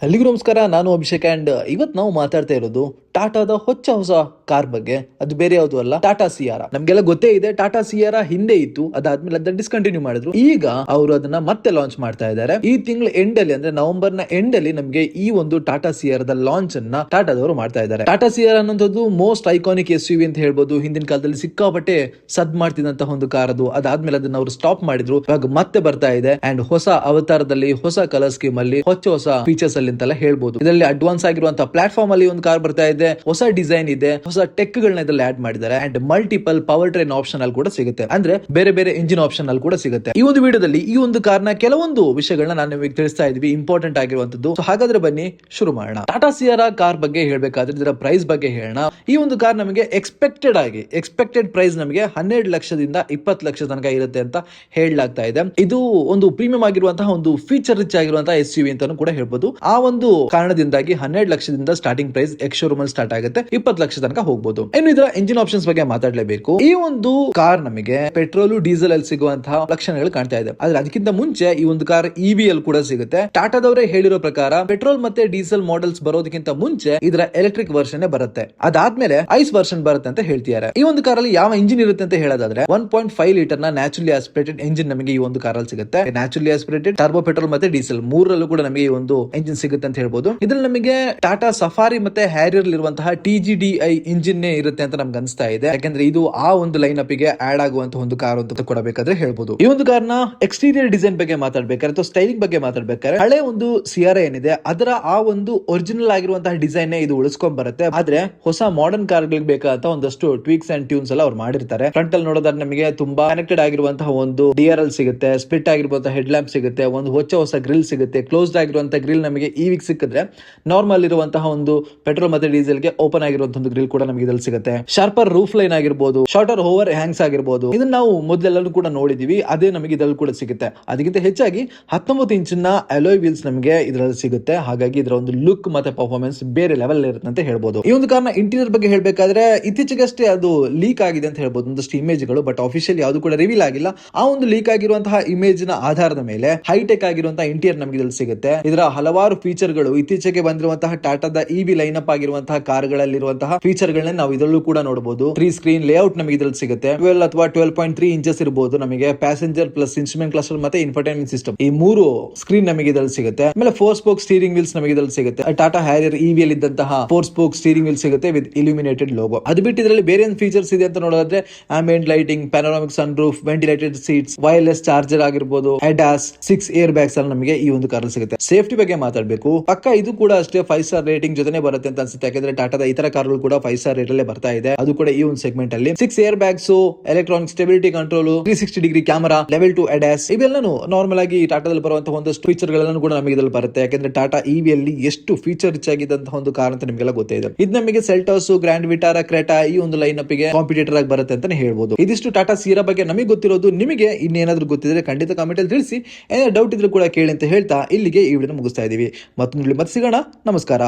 ಎಲ್ಲಿಗೂ ನಮಸ್ಕಾರ ನಾನು ಅಭಿಷೇಕ್ ಆ್ಯಂಡ್ ಇವತ್ತು ನಾವು ಮಾತಾಡ್ತಾ ಇರೋದು ಟಾಟಾದ ಹೊಚ್ಚ ಹೊಸ ಕಾರ್ ಬಗ್ಗೆ, ಅದು ಬೇರೆ ಯಾವುದು ಅಲ್ಲ, ಟಾಟಾ ಸಿಯಾರ. ನಮ್ಗೆಲ್ಲ ಗೊತ್ತೇ ಇದೆ, ಟಾಟಾ ಸಿಯಾರ ಹಿಂದೆ ಇತ್ತು, ಅದಾದ್ಮೇಲೆ ಅದನ್ನ ಡಿಸ್ಕಂಟಿನ್ಯೂ ಮಾಡಿದ್ರು. ಈಗ ಅವರು ಅದನ್ನ ಮತ್ತೆ ಲಾಂಚ್ ಮಾಡ್ತಾ ಇದ್ದಾರೆ. ಈ ತಿಂಗಳ ಎಂಡ್ ಅಲ್ಲಿ ಅಂದ್ರೆ ನವೆಂಬರ್ನ ಎಂಡ್ ಅಲ್ಲಿ ನಮಗೆ ಈ ಒಂದು ಟಾಟಾ ಸಿಯಾರದ ಲಾಂಚ್ ಅನ್ನ ಟಾಟಾದವರು ಮಾಡ್ತಾ ಇದ್ದಾರೆ. ಟಾಟಾ ಸಿಯಾರ ಅನ್ನೋದು ಮೋಸ್ಟ್ ಐಕಾನಿಕ್ ಎಸ್ ಯು ಅಂತ ಹೇಳ್ಬೋದು. ಹಿಂದಿನ ಕಾಲದಲ್ಲಿ ಸಿಕ್ಕಾಪಟ್ಟೆ ಸದ್ ಮಾಡ್ತಿದ್ದಂತಹ ಒಂದು ಕಾರ್ ಅದು. ಅದಾದ್ಮೇಲೆ ಅದನ್ನ ಅವರು ಸ್ಟಾಪ್ ಮಾಡಿದ್ರು. ಇವಾಗ ಮತ್ತೆ ಬರ್ತಾ ಇದೆ. ಅಂಡ್ ಹೊಸ ಅವತಾರದಲ್ಲಿ, ಹೊಸ ಕಲರ್ ಸ್ಕೀಮ್ ಅಲ್ಲಿ, ಹೊಚ್ಚ ಹೊಸ ಫೀಚರ್ಸ್ ಅಲ್ಲಿ ಅಂತೆಲ್ಲ ಹೇಳ್ಬೋದು. ಇದರಲ್ಲಿ ಅಡ್ವಾನ್ಸ್ ಆಗಿರುವಂತಹ ಪ್ಲಾಟ್ಫಾರ್ಮ್ ಅಲ್ಲಿ ಒಂದು ಕಾರ್ ಬರ್ತಾ ಇದೆ. ಹೊಸ ಡಿಸೈನ್ ಇದೆ, ಹೊಸ ಟೆಕ್ ಗಳನ್ನ ಇದರಲ್ಲಿ ಆಡ್ ಮಾಡಿದ್ದಾರೆ and multiple power train option ಅಲ್ಲಿ ಕೂಡ ಸಿಗುತ್ತೆ. ಅಂದ್ರೆ ಬೇರೆ ಬೇರೆ ಇಂಜಿನ್ ಆಪ್ಷನ್ ಅಲ್ಲಿ ಕೂಡ ಸಿಗುತ್ತೆ. ಈ ಒಂದು ವಿಡಿಯೋದಲ್ಲಿ ಈ ಒಂದು ಕಾರ್ನ ಕೆಲವೊಂದು ವಿಷಯಗಳನ್ನ ನಾನು ನಿಮಗೆ ತಿಳಿಸ್ತಾ ಇದ್ವಿ ಇಂಪಾರ್ಟೆಂಟ್ ಆಗಿರುವಂತದ್ದು ಹಾಗಾದ್ರೆ ಬನ್ನಿ, ಶುರು ಮಾಡೋಣ. ಟಾಟಾ ಸಿಯಾರ ಕಾರ್ ಬಗ್ಗೆ ಹೇಳಬೇಕಾದ್ರೆ ಇದರ ಪ್ರೈಸ್ ಬಗ್ಗೆ ಹೇಳೋಣ. ಈ ಒಂದು ಕಾರ್ ನಮಗೆ ಎಕ್ಸ್ಪೆಕ್ಟೆಡ್ ಆಗಿ ಎಕ್ಸ್ಪೆಕ್ಟೆಡ್ ಪ್ರೈಸ್ ನಮಗೆ ಹನ್ನೆರಡು ಲಕ್ಷದಿಂದ ಇಪ್ಪತ್ತು ಲಕ್ಷ ತನಕ ಇರುತ್ತೆ ಅಂತ ಹೇಳಲಾಗ್ತಾ ಇದೆ. ಇದು ಒಂದು ಪ್ರೀಮಿಯಂ ಆಗಿರುವಂತಹ ಒಂದು ಫೀಚರ್ ರಿಚ್ ಆಗಿರುವಂತಹ ಎಸ್ ಯು ವಿ ಅಂತಾನು ಕೂಡ ಹೇಳ್ಬೋದು. ಆ ಒಂದು ಕಾರಣದಿಂದಾಗಿ ಹನ್ನೆರಡು ಲಕ್ಷದಿಂದ starting price ex showroom start ಆಗುತ್ತೆ, ಇಪ್ಪತ್ತು ಲಕ್ಷ ತನಕ ಹೋಗಬಹುದು ಇನ್ನು ಇದರ ಇಂಜಿನ್ ಆಪ್ಷನ್ಸ್ ಬಗ್ಗೆ ಮಾತಾಡಲೇಬೇಕು. ಈ ಒಂದು ಕಾರ್ ನಮಗೆ ಪೆಟ್ರೋಲ್ ಡೀಸೆಲ್ ಅಲ್ಲಿ ಸಿಗುವಂತಹ ಲಕ್ಷಣಗಳು ಕಾಣ್ತಾ ಇದೆ. ಆದ್ರೆ ಅದಕ್ಕಿಂತ ಮುಂಚೆ ಈ ಒಂದು ಕಾರ್ ಇವಿ ಅಲ್ಲಿ ಕೂಡ ಸಿಗುತ್ತೆ. ಟಾಟಾದವರೇ ಹೇಳಿರೋ ಪ್ರಕಾರ ಪೆಟ್ರೋಲ್ ಮತ್ತೆ ಡೀಸೆಲ್ ಮಾಡೆಲ್ಸ್ ಬರೋದಕ್ಕಿಂತ ಮುಂಚೆ ಇದರ ಎಲೆಕ್ಟ್ರಿಕ್ ವರ್ಷನ್ ಬರುತ್ತೆ. ಅದಾದ್ಮೇಲೆ ಐಸ್ ವರ್ಷನ್ ಬರುತ್ತೆ ಅಂತ ಹೇಳ್ತಿದ್ದಾರೆ. ಈ ಒಂದು ಕಾರಲ್ಲಿ ಯಾವ ಇಂಜಿನ್ ಇರುತ್ತೆ ಅಂತ ಹೇಳೋದಾದ್ರೆ ಒನ್ ಪಾಯಿಂಟ್ ಫೈವ್ ಲೀಟರ್ನ ನ್ಯಾಚುರಲಿ ಆಸ್ಪಿರೇಟೆಡ್ ಇಂಜಿನ್ ನಮಗೆ ಈ ಒಂದು ಕಾರಲ್ಲಿ ಸಿಗುತ್ತೆ. ನ್ಯಾಚುರಲಿ ಆಸ್ಪಿರೇಟೆಡ್ ಟರ್ಬೋ ಪೆಟ್ರೋಲ್ ಮತ್ತೆ ಡೀಸೆಲ್ ಮೂರಲ್ಲೂ ಕೂಡ ನಮಗೆ ಈ ಒಂದು ಇಂಜಿನ್ ಸಿಗುತ್ತೆ ಅಂತ ಹೇಳ್ಬೋದು. ಇದ್ರಲ್ಲಿ ನಮಗೆ ಟಾಟಾ ಸಫಾರಿ ಮತ್ತೆ ಹ್ಯಾರಿಯರ್ ಇರುವಂತಹ T G D I engine ಇರುತ್ತೆ ಅಂತ ನಮ್ಗೆ ಅನಿಸ್ತಾ ಇದೆ. ಯಾಕಂದ್ರೆ ಇದು ಆ ಒಂದು ಲೈನ್ ಅಪ್ಗೆ ಆಡ್ ಆಗುವಂತಹ ಒಂದು ಕಾರ್ ಅಂತ ಕೊಡಬೇಕಾದ್ರೆ ಹೇಳ್ಬೋದು. ಈ ಒಂದು ಕಾರ್ನ ಎಕ್ಸ್ಟೀರಿಯರ್ ಡಿಸೈನ್ ಬಗ್ಗೆ ಮಾತಾಡ್ಬೇಕಾದ್ರೆ ಅಥವಾ ಸ್ಟೈಲಿಂಗ್ ಬಗ್ಗೆ ಮಾತಾಡ್ಬೇಕಾದ್ರೆ ಹಳೆ ಒಂದು ಸಿಆರ್ ಏನಿದೆ, ಅದರ ಆ ಒಂದು ಒರಿಜಿನಲ್ ಆಗಿರುವಂತಹ ಡಿಸೈನ್ ಇದು ಉಳಿಸ್ಕೊಂಡ್ ಬರುತ್ತೆ ಆದ್ರೆ ಹೊಸ ಮಾಡರ್ನ್ ಕಾರ್ ಗಳಿಗೆ ಬೇಕಾದಂತ ಒಂದಷ್ಟು ಟ್ವೀಕ್ಸ್ ಅಂಡ್ ಟ್ಯೂನ್ಸ್ ಎಲ್ಲ ಅವ್ರು ಮಾಡಿರ್ತಾರೆ. ಫ್ರಂಟ್ ಅಲ್ಲಿ ನೋಡೋದಾದ್ರೆ ನಮಗೆ ತುಂಬಾ ಕನೆಕ್ಟೆಡ್ ಆಗಿರುವಂತಹ ಒಂದು ಡಿಆರ್ ಎಲ್ ಸಿಗುತ್ತೆ ಸ್ಪಿಟ್ ಆಗಿರುವಂತಹ ಹೆಡ್ ಲ್ಯಾಂಪ್ ಸಿಗುತ್ತೆ, ಒಂದು ಹೊಚ್ಚ ಹೊಸ ಗ್ರಿಲ್ ಸಿಗುತ್ತೆ ಕ್ಲೋಸ್ಡ್ ಆಗಿರುವಂತಹ ಗ್ರಿಲ್ ನಮಗೆ ಈ ವೀಕ್ ಸಿಕ್ಕಿದ್ರೆ ನಾರ್ಮಲ್ ಇರುವಂತಹ ಒಂದು ಪೆಟ್ರೋಲ್ ಮತ್ತೆ ಡೀಸೆಲ್ ಗೆ ಓಪನ್ ಆಗಿರುವಂತಹ ಒಂದು ಗ್ರಿಲ್ ಕೂಡ ನಮಗೆ ಇದ್ರಲ್ಲಿ ಸಿಗುತ್ತೆ. ಶಾರ್ಪರ್ ರೂಫ್ ಲೈನ್ ಆಗಿರ್ಬೋದು ಶಾರ್ಟರ್ ಓವರ್ ಹ್ಯಾಂಗ್ಸ್ ಆಗಿರ್ಬೋದು. ಇದನ್ನ ನಾವು ಮೊದಲೆಲ್ಲರೂ ಕೂಡ ನೋಡಿದೀವಿ, ಅದೇ ನಮಗೆ ಇದ್ರಲ್ಲಿ ಕೂಡ ಸಿಗುತ್ತೆ. ಅದಕ್ಕಿಂತ ಹೆಚ್ಚಾಗಿ ಹತ್ತೊಂಬತ್ತು ಇಂಚಿನ ಅಲೋಯ್ ವೀಲ್ಸ್ ನಮಗೆ ಇದರಲ್ಲಿ ಸಿಗುತ್ತೆ. ಹಾಗಾಗಿ ಇದರ ಒಂದು ಲುಕ್ ಮತ್ತೆ ಪರ್ಫಾರ್ಮೆನ್ಸ್ ಬೇರೆ ಲೆವೆಲ್ ಇರುತ್ತೆ ಅಂತ ಹೇಳ್ಬೋದು. ಈ ಒಂದು ಕಾರಣ ಇಂಟೀರಿಯರ್ ಬಗ್ಗೆ ಹೇಳ್ಬೇಕಾದ್ರೆ ಇತ್ತೀಚೆಗಷ್ಟೇ ಅದು ಲೀಕ್ ಆಗಿದೆ ಅಂತ ಹೇಳ್ಬೋದು. ಒಂದಷ್ಟು ಇಮೇಜ್ಗಳು ಬಟ್ ಅಫಿಷಿಯಲ್ ಯಾವುದು ಕೂಡ ರಿವೀಲ್ ಆಗಿಲ್ಲ. ಆ ಒಂದು ಲೀಕ್ ಆಗಿರುವಂತಹ ಇಮೇಜ್ನ ಆಧಾರದ ಮೇಲೆ ಹೈಟೆಕ್ ಆಗಿರುವಂತಹ ಇಂಟೀರಿಯರ್ ನಮಗೆ ಇದ್ರಲ್ಲಿ ಸಿಗುತ್ತೆ. ಇದರ ಹಲವಾರು ಫೀಚರ್ಗಳು ಇತ್ತೀಚೆಗೆ ಬಂದಿರುವಂತಹ ಟಾಟಾದ ಇವಿ ಲೈನ್ ಅಪ್ ಆಗಿರುವಂತಹ ಕಾರ್ಗಳಲ್ಲಿರುವಂತಹ ಫೀಚರ್ ಗಳನ್ನ ನಾವು ಇದರಲ್ಲೂ ಕೂಡ ನೋಡಬಹುದು ತ್ರೀ ಸ್ಕ್ರೀನ್ ಲೇಔಟ್ ನಮಗೆ ಇದ್ರಲ್ಲಿ ಸಿಗುತ್ತೆ. ಟ್ವೆಲ್ ಅಥವಾ ಟ್ವೆಲ್ ಪಾಯಿಂಟ್ ತ್ರೀ ಇಂಚಸ್ ಇರಬಹುದು ನಮಗೆ. ಪ್ಯಾಸೆಂಜರ್ ಪ್ಲಸ್ ಇನ್ಸ್ಟ್ರೂಮೆಂಟ್ ಕ್ಲಸ್ಟರ್ ಮತ್ತೆ ಇನ್ಫರ್ಟೈನ್ಮೆಂಟ್ ಸಿಸ್ಟಮ್ ಈ ಮೂರು ಸ್ಕ್ರೀನ್ ನಮಗೆ ಇದ್ರಲ್ಲಿ ಸಿಗುತ್ತೆ. ಆಮೇಲೆ ಫೋರ್ ಸ್ಪೋಕ್ ಸ್ಟೀರಿಂಗ್ ವೀಲ್ಸ್ ನಮಗೆ ಇದ್ರಲ್ಲಿ ಸಿಗುತ್ತೆ. ಟಾಟಾ ಹ್ಯಾರಿಯರ್ ಇವಿ ಅಲ್ಲಿ ಇದ್ದಂತಹ ಫೋರ್ ಸ್ಪೋಕ್ ಸ್ಟೀರಿಂಗ್ ವೀಲ್ ಸಿಗುತ್ತೆ ವಿತ್ ಇಲ್ಯುಮಿನೇಟೆಡ್ ಲೋಗೋ ಅದು ಬಿಟ್ಟು ಇದರಲ್ಲಿ ಬೇರೆ ಏನ್ ಫೀಚರ್ಸ್ ಇದೆ ಅಂತ ನೋಡೋದಾದ್ರೆ ambient lighting panoramic sun roof ventilated seats wireless charger ಆಗಿರ್ಬೋದು ಹೆಡಾಸ್ ಸಿಕ್ಸ್ ಏರ್ ಬ್ಯಾಗ್ಸ್ ಅಲ್ಲಿ ನಮಗೆ ಈ ಒಂದು ಕಾರ್ ಸಿಗುತ್ತೆ. ಸೇಫ್ಟಿ ಬಗ್ಗೆ ಮಾತಾಡಬೇಕು. ಪಕ್ಕ ಇದು ಕೂಡ ಅಷ್ಟೇ ಫೈವ್ ಸ್ಟಾರ್ ರೇಟಿಂಗ್ ಜೊತೆ ಬರುತ್ತೆ ಅಂತ ಅನ್ಸುತ್ತೆ. ಯಾಕಂದ್ರೆ ಟಾಟಾದ ಇತರ ಕಾರ್ಗಳು ಕೂಡ ಫೈವ್ ಸ್ಟಾರ್ ರೇಟ್ ಅಲ್ಲೇ ಬರ್ತಾ ಇದೆ. ಅದು ಕೂಡ ಈ ಒಂದು ಸೆಗ್ಮೆಂಟ್ ಅಲ್ಲಿ. Six air bags electronic stability control three sixty degree camera level two ADAS ಇವೆಲ್ಲನೂ ನಾರ್ಮಲ್ ಆಗಿ ಟಾಟಾದಲ್ಲಿ ಬರುವಂತಹ ಒಂದಷ್ಟು ಫೀಚರ್ಗಳನ್ನು ಕೂಡ ನಮಗೆ ಇದ್ರಲ್ಲಿ ಬರುತ್ತೆ. ಯಾಕಂದ್ರೆ ಟಾಟಾ ಇವಿ ಅಲ್ಲಿ ಎಷ್ಟು ಫೀಚರ್ ರಿಚ್ ಆಗಿದ್ದಂತಹ ಒಂದು ಕಾರ್ ಅಂತ ನಿಮಗೆಲ್ಲ ಗೊತ್ತಿದೆ ಇದೆ. ಇದು ನಮಗೆ ಸೆಲ್ಟೋಸ್ ಗ್ರ್ಯಾಂಡ್ ವಿಟಾರ ಕ್ರೆಟಾ ಈ ಒಂದು ಲೈನ್ ಅಪ್ಗೆ ಕಾಂಪಿಟೇಟರ್ ಆಗಿ ಬರುತ್ತೆ ಅಂತಾನೆ ಹೇಳ್ಬೋದು. ಇದಿಷ್ಟು ಟಾಟಾ ಸೀರಾ ಬಗ್ಗೆ ನಮಗೆ ಗೊತ್ತಿರೋದು, ನಿಮಗೆ ಇನ್ನೇನಾದ್ರೂ ಗೊತ್ತಿದ್ರೆ ಖಂಡಿತ ಕಾಮೆಂಟ್ ಅಲ್ಲಿ ತಿಳಿಸಿ. ಏನಾದ್ರು ಡೌಟ್ ಇದ್ರೂ ಕೂಡ ಕೇಳಿ ಅಂತ ಹೇಳ್ತಾ ಇಲ್ಲಿಗೆ ಈ ವಿಡಿಯೋ ಮುಗಿಸ್ತಾ ಇದೀವಿ. ಮತ್ತೊಂದು ಮತ್ತೆ ಸಿಗೋಣ. ನಮಸ್ಕಾರ.